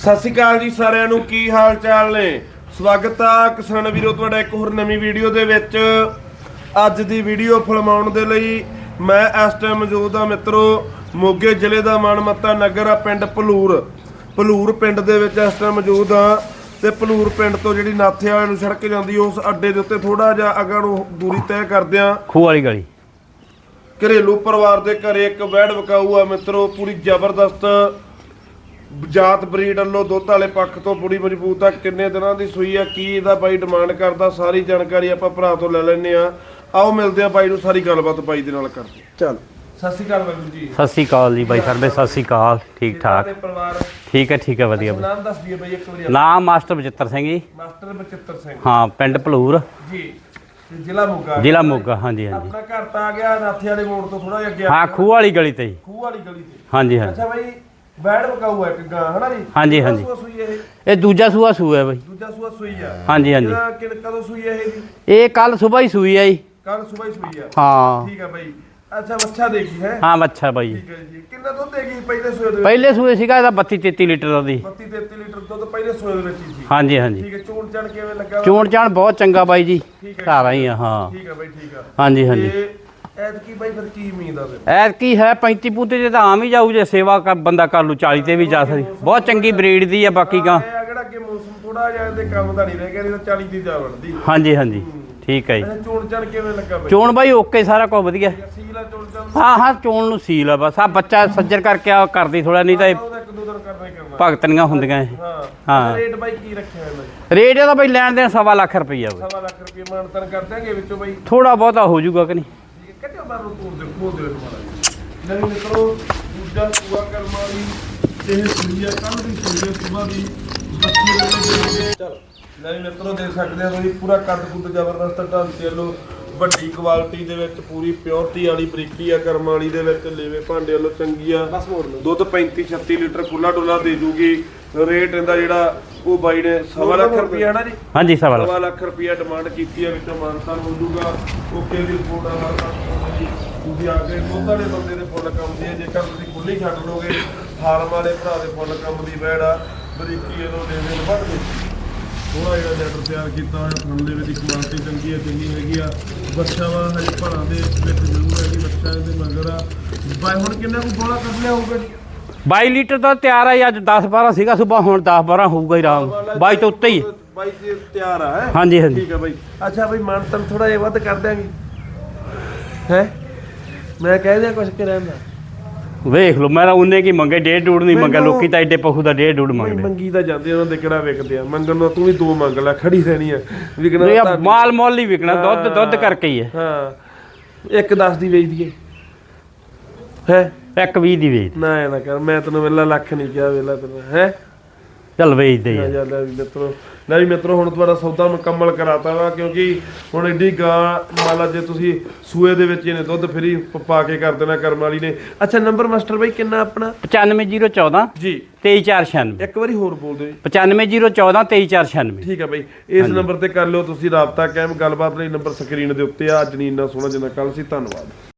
ਸਤਿ ਸ਼੍ਰੀ ਅਕਾਲ ਜੀ ਸਾਰਿਆਂ ਨੂੰ ਕੀ ਹਾਲ ਚਾਲ ਨੇ? ਸਵਾਗਤ ਆ ਕਿਸਾਨ ਵੀਰੋ ਤੁਹਾਡਾ ਇੱਕ ਹੋਰ ਨਵੀਂ ਵੀਡੀਓ ਦੇ ਵਿੱਚ। ਅੱਜ ਦੀ ਵੀਡੀਓ ਫਿਲਮਾਉਣ ਦੇ ਲਈ ਮੈਂ ਇਸ ਟਾਈਮ ਮੌਜੂਦ ਆ ਮਿੱਤਰੋ ਮੋਗੇ ਜ਼ਿਲ੍ਹੇ ਦਾ ਮਾਨਮੱਤਾ ਨਗਰ ਆ ਪਿੰਡ ਭਲੂਰ। ਭਲੂਰ ਪਿੰਡ ਦੇ ਵਿੱਚ ਇਸ ਟਾਈਮ ਮੌਜੂਦ ਆ ਤੇ ਭਲੂਰ ਪਿੰਡ ਤੋਂ ਜਿਹੜੀ ਨਾਥੇ ਵਾਲੇ ਨੂੰ ਸੜਕ ਜਾਂਦੀ ਉਸ ਅੱਡੇ ਦੇ ਉੱਤੇ ਥੋੜਾ ਜਿਹਾ ਅਗਾਂ ਨੂੰ ਦੂਰੀ ਤੈਅ ਕਰਦਿਆਂ ਖੂਹ ਵਾਲੀ ਗਲੀ। ਘਰੇਲੂ ਪਰਿਵਾਰ ਦੇ ਘਰੇ ਇੱਕ ਵੈੜ ਵਿਕਾਊ ਆ ਮਿੱਤਰੋ ਪੂਰੀ ਜ਼ਬਰਦਸਤ ਜਾਤ ਬਰੀਡ ਵੱਲੋਂ ਦੁੱਧ ਵਾਲੇ ਪੱਖ ਤੋਂ ਪੂਰੀ ਮਜ਼ਬੂਤ ਆ ਕਿੰਨੇ ਦਿਨਾਂ ਦੀ ਸੂਈ ਆ ਕੀ ਇਹਦਾ ਬਾਈ ਡਿਮਾਂਡ ਕਰਦਾ ਸਾਰੀ ਜਾਣਕਾਰੀ ਆਪਾਂ ਭਰਾ ਤੋਂ ਲੈ ਲੈਣੇ ਆ ਆਓ ਮਿਲਦੇ ਆ ਬਾਈ ਨੂੰ ਸਾਰੀ ਗੱਲਬਾਤ ਬਾਈ ਦੇ ਨਾਲ ਕਰਦੇ ਚਲ। ਸਤਿ ਸ਼੍ਰੀ ਅਕਾਲ ਬਾਬੂ ਜੀ। ਸਤਿ ਸ੍ਰੀ ਅਕਾਲ ਜੀ ਬਾਈ ਸਰਬੇ ਸਤਿ ਸ੍ਰੀ ਅਕਾਲ ਠੀਕ ਠਾਕ। ਪਰਿਵਾਰ? ਠੀਕ ਹੈ ਠੀਕ ਹੈ ਵਧੀਆ ਬਾਈ। ਨਾਮ ਦੱਸ ਦਈਏ ਬਾਈ ਇੱਕ ਵਾਰੀ ਨਾਮ ਮਾਸਟਰ ਬਚਿੱਤਰ ਸਿੰਘ ਜੀ। ਮਾਸਟਰ ਬਚਿੱਤਰ ਸਿੰਘ। ਹਾਂ ਪਿੰਡ ਭਲੂਰ। ਜੀ ਜ਼ਿਲ੍ਹਾ ਮੋਗਾ। ਜ਼ਿਲ੍ਹਾ ਮੋਗਾ ਹਾਂਜੀ ਹਾਂਜੀ। ਆਪਣਾ ਘਰ ਤਾਂ ਆ ਗਿਆ ਨਾਥੇ ਵਾਲੇ ਮੋੜ ਤੋਂ ਥੋੜਾ ਜਿਹਾ ਅੱਗੇ ਆ ਹਾਂ ਖੂਹ ਵਾਲੀ ਗਲੀ ਤੇ ਜੀ ਖੂਹ ਵਾਲੀ ਗਲੀ ਤੇ। ਹਾਂਜੀ ਹਾਂਜੀ। ਅੱਛਾ ਬਾਈ ਵਿਕਾਊ ਆ ਇੱਕ ਗਾਂ ਹਨਾ ਜੀ? ਹਾਂਜੀ, ਹਾਂਜੀ। ਸੂਆ ਸੂਈ ਇਹ? ਇਹ ਦੂਜਾ ਸੂਆ ਸੂਆ ਹੈ ਬਾਈ। ਦੂਜਾ ਸੂਆ ਸੂਈ ਆ। ਹਾਂਜੀ ਹਾਂਜੀ। ਕਿਹੜਾ ਕਿ ਕਦੋਂ ਸੂਈ ਇਹ ਜੀ? ਇਹ ਕੱਲ ਸਵੇਰ ਹੀ ਸੂਈ ਹੈ ਜੀ। ਕੱਲ ਸਵੇਰ ਹੀ ਸੂਈ ਆ। ਹਾਂ। ਠੀਕ ਆ ਬਾਈ। ਅੱਛਾ ਬੱਚਾ ਦੇਗੀ ਹੈ? ਹਾਂ ਬੱਚਾ ਬਾਈ। ਠੀਕ ਹੈ ਜੀ। ਕਿੰਨਾ ਦੁੱਧ ਦੇਗੀ ਪਹਿਲੇ ਸੂਏ ਦੇ ਵਿੱਚ? ਪਹਿਲੇ ਸੂਏ ਸੀਗਾ ਇਹਦਾ 32 33 ਲੀਟਰ ਦੀ 32 33 ਲੀਟਰ ਦੁੱਧ ਪਹਿਲੇ ਸੂਏ ਦੇ ਵਿੱਚ ਹੀ ਸੀ। ਹਾਂਜੀ ਹਾਂਜੀ। ਠੀਕ ਹੈ ਚੋਣ ਚਣ ਕਿਵੇਂ ਲੱਗਾ? ਵਾ? ਚੋਣ ਚਾਣ ਬਹੁਤ ਚੰਗਾ ਬਾਈ ਜੀ। ਠੀਕ ਹੈ। ਆਈ ਆ ਹਾਂ। ਠੀਕ ਆ ਬਾਈ ਠੀਕ ਆ। ਹਾਂਜੀ ਹਾਂਜੀ। ਤੇ ਐਤਕੀ ਬਾਈ ਫਿਰ ਕੀ ਉਮੀਦ ਆ ਫਿਰ ਐਤ ਕੀ ਹੈ 35 ਪੂਤੇ ਜੇ ਤਾਂ ਆਮ ਹੀ ਜਾਊ ਜੇ ਸੇਵਾ ਕਰ ਬੰਦਾ ਕਰ ਲੂ 40 ਤੇ ਵੀ ਜਾ ਸਕਦੀ। ਬਹੁਤ ਚੰਗੀ ਬਰੀਡ ਦੀ ਆ ਬਾਕੀ ਗਾਂ। ਇਹ ਆ ਕਿਹੜਾ ਅੱਗੇ ਮੌਸਮ ਥੋੜਾ ਜਿਹਾ ਇਹਦੇ ਕੰਮ ਦਾ ਨਹੀਂ ਰਹਿ ਗਿਆ ਨਹੀਂ ਤਾਂ 40 ਦੀ ਜਾ ਵੜਦੀ। ਹਾਂਜੀ ਹਾਂਜੀ। ਠੀਕ ਹੈ ਜੀ। ਚੋਣ ਚਣ ਕਿਵੇਂ ਲੱਗਾ ਬਾਈ? ਚੋਣ ਬਾਈ ਓਕੇ ਸਾਰਾ ਕੁਝ ਵਧੀਆ। ਸੀਲਾ ਚੋਣ ਚਣ ਹਾਂ ਹਾਂ ਚੋਣ ਨੂੰ ਸੀਲ ਆ ਬਸ। ਆ ਬੱਚਾ ਸੱਜਰ ਕਰਕੇ ਆ ਕਰਦੀ ਥੋੜਾ ਨਹੀਂ ਤਾਂ ਇਹ ਉਹਦਾ ਇੱਕ ਦੋ ਦਿਨ ਕਰਨਾ ਹੀ ਕਰਨਾ। ਭਗਤਨੀਆਂ ਹੁੰਦੀਆਂ ਇਹ। ਹਾਂ ਹਾਂ। ਰੇਟ ਬਾਈ ਕੀ ਰੱਖਿਆ ਇਹਨਾਂ ਨੇ ਰੇਟ ਇਹਦਾ ਬਾਈ ਲੈਣ ਦੇਣ ਸਵਾ ਲੱਖ ਰੁਪਈਆ ਬਾਈ। ਸਵਾ ਲੱਖ ਰੁਪਏ ਮਾਨਤਨ ਕਰ ਦਿਆਂਗੇ ਵਿੱਚੋਂ ਬਾਈ। ਥੋੜਾ ਬਹੁਤਾ ਹੋ ਜਾਊਗਾ ਕਿ ਨਹੀਂ? ਠੀਕ ਹੈ ਕੱਟਿਓ ਬਾਹਰ ਨੂੰ ਤੋੜ ਦੇ ਖੋਲ ਦੇ ਮਾਰਾ ਨਹੀਂ ਨਿਕਲੋ ਦੂਜਾ ਸੂਆ ਕਰਮ ਵਾਲੀ ਇਹ ਸੁਈਆ ਕੱਲ ਦੀ ਸੁਈਆ ਸੁਬਾ ਦੀ ਚਲ ਨਹੀਂ ਮਿੱਤਰੋ ਦੇਖ ਸਕਦੇ ਹੋ ਤੁਸੀਂ ਪੂਰਾ ਕੱਦ ਕੁੱਦ ਜ਼ਬਰਦਸਤ ਢਾਂਚੇ ਵੱਲੋਂ ਵੱਡੀ ਕੁਆਲਿਟੀ ਦੇ ਵਿੱਚ ਪੂਰੀ ਪਿਓਰਟੀ ਵਾਲੀ ਬਰੀਕੀ ਆ ਕਰਮ ਵਾਲੀ ਦੇ ਵਿੱਚ ਲੇਵੇ ਭਾਂਡੇ ਵੱਲੋਂ ਚੰਗੀ ਆ। ਦੁੱਧ 35 36 ਲੀਟਰ ਖੁੱਲਾ ਡੁੱਲਾ ਦੇ ਜੂਗੀ ਰੇਟ ਇਹਦਾ ਜਿਹੜਾ ਉਹ ਬਾਈ ਨੇ ਸਵਾ ਲੱਖ ਰੁਪਏ ਹੈ ਨਾ ਜੀ? ਹਾਂਜੀ ਸਵਾ ਲੱਖ। ਸਵਾ ਲੱਖ ਰੁਪਇਆ ਡਿਮਾਂਡ ਕੀਤੀ ਹੈ ਵਿੱਚੋਂ ਮਾਨਤਾਨ ਹੋ ਜਾਊਗਾ ਓਕੇ ਦੀ ਰਿਪੋਰਟ ਆ ਹਰ ਤੁਸੀਂ ਆ ਕੇ ਦੁੱਧ ਵਾਲੇ ਬੰਦੇ ਦੇ ਫੁੱਲ ਕੰਮ ਦੀ ਹੈ ਜੇਕਰ ਤੁਸੀਂ ਖੁੱਲੀ ਛੱਡ ਲੋਗੇ ਫਾਰਮ ਵਾਲੇ ਭਰਾ ਦੇ ਫੁੱਲ ਕੰਮ ਦੀ ਵੈੜ ਆ ਬਰੀਕੀ ਇਹਨੂੰ ਦੇ ਦੇ ਵੱਧ ਦੇ। ਥੋੜਾ ਜਿਹਾ ਲੈਟਰ ਤਿਆਰ ਕੀਤਾ ਹੋਇਆ ਥਣ ਦੇ ਵਿੱਚ ਕੁਆਲਿਟੀ ਚੰਗੀ ਹੈ ਚੰਗੀ ਹੈਗੀ ਆ। ਬੱਚਾ ਵਾ ਹਜੇ ਭਰਾ ਦੇ ਵਿੱਚ ਜ਼ਰੂਰ ਹੈ ਕਿ ਬੱਚਾ ਇਹਦੇ ਮਗਰ ਆ। ਬਾਈ ਹੁਣ ਕਿੰਨਾ ਕੁ ਬੋਲਾ ਕੱਢ ਲਿਆ ਹੋਊਗਾ ਜੀ? 22 ਲੀਟਰ ਦਾ ਤਿਆਰ ਆ ਜੀ, ਅੱਜ 10 12 ਸੀਗਾ ਸਵੇਰ ਹੁਣ 10 12 ਹੋਊਗਾ ਹੀ ਆਰਾਮ 22 ਤੋਂ ਉੱਤੇ ਹੀ। ਬਾਈ ਜੀ ਤਿਆਰ ਆ ਹੈ? ਹਾਂਜੀ ਹਾਂਜੀ। ਠੀਕ ਹੈ ਬਾਈ। ਅੱਛਾ ਬਾਈ ਮਾਨਤਨ ਥੋੜਾ ਜਿਹਾ ਵੱਧ ਕਰ ਦਿਆਂਗੇ। ਹੈ? ਮੈਂ ਕਹਿ ਦਿਆਂ ਕੁਛ ਕਿ ਰਹਿੰਦਾ ਵੇਖ ਲਓ ਮੈਂ ਤਾਂ ਉਹਨੇ ਕੀ ਮੰਗੇ ਡੇਢ ਡੂੜ ਨਹੀਂ ਮੰਗਿਆ ਮੈਨੂੰ- ਲੋਕੀ ਤਾਂ ਐਡੇ ਪਸ਼ੂ ਦਾ ਡੇਢ ਡੂੜ ਮੰਗਦੇ। ਮੰਗੀ ਤਾਂ ਜਾਂਦੇ ਉਹਨਾਂ ਦੇ ਕਿਹੜਾ ਵਿਕਦੇ ਆ। ਮੰਗਣ ਨੂੰ ਤੂੰ ਵੀ ਦੋ ਮੰਗ ਲੈ ਖੜੀ ਰਹਿਣੀ ਆ। ਵਿਕਣਾ ਇਹ ਤਾਂ- ਮਾਲ ਮੁੱਲ ਹੀ ਵਿਕਣਾ ਦੁੱਧ ਦੁੱਧ ਕਰਕੇ ਹੀ ਹੈ ਹਾਂ। ਇੱਕ 10 ਦੀ ਵੇਚ ਦਈਏ। ਹੈ? ਇੱਕ 20 ਦੀ ਵੇਚ ਨਾ ਐ ਨਾ ਕਰ ਮੈਂ ਤੈਨੂੰ ਵੇਲਾ ਲੱਖ ਨਹੀਂ ਕਿਹਾ ਵੇਲਾ ਤੈਨੂੰ ਹੈ? ਚੱਲ ਵੇਚਦੇ ਨਾ ਆ ਜਾ ਲੈ ਵੀ ਮਿੱਤਰੋ ਲੈ ਵੀ ਮਿੱਤਰੋ ਹੁਣ ਤੁਹਾਡਾ ਸੌਦਾ ਮੁਕੰਮਲ ਕਰਾਤਾ ਵਾ ਕਿਉਂਕਿ ਹੁਣ ਐਡੀ ਗਾਂ ਮੰਨ ਲਾ ਜੇ ਤੁਸੀਂ ਸੂਏ ਦੇ ਵਿੱਚ ਇਹਨੇ ਦੁੱਧ ਫਰੀ ਪਾ ਕੇ ਕਰ ਦੇਣਾ ਕਰਮ ਵਾਲੀ ਨੇ। ਅੱਛਾ ਨੰਬਰ ਮਾਸਟਰ ਬਾਈ ਕਿੰਨਾ ਆਪਣਾ? 95014 ਜੀ। 23496 ਇੱਕ ਵਾਰੀ ਹੋਰ ਬੋਲ ਦਿਓ ਜੀ। 95014 23496 ਠੀਕ ਹੈ ਬਾਈ ਇਸ ਨੰਬਰ ਤੇ ਕਰ ਲਿਓ ਤੁਸੀਂ ਰਾਬਤਾ ਕਾਇਮ। ਗੱਲਬਾਤ ਲਈ ਨੰਬਰ ਸਕਰੀਨ ਦੇ ਉੱਤੇ ਆ। ਅੱਜ ਨਹੀਂ ਇੰਨਾ ਸੋਹਣਾ ਜਿੰਨਾ ਕੱਲ ਸੀ। ਧੰਨਵਾਦ।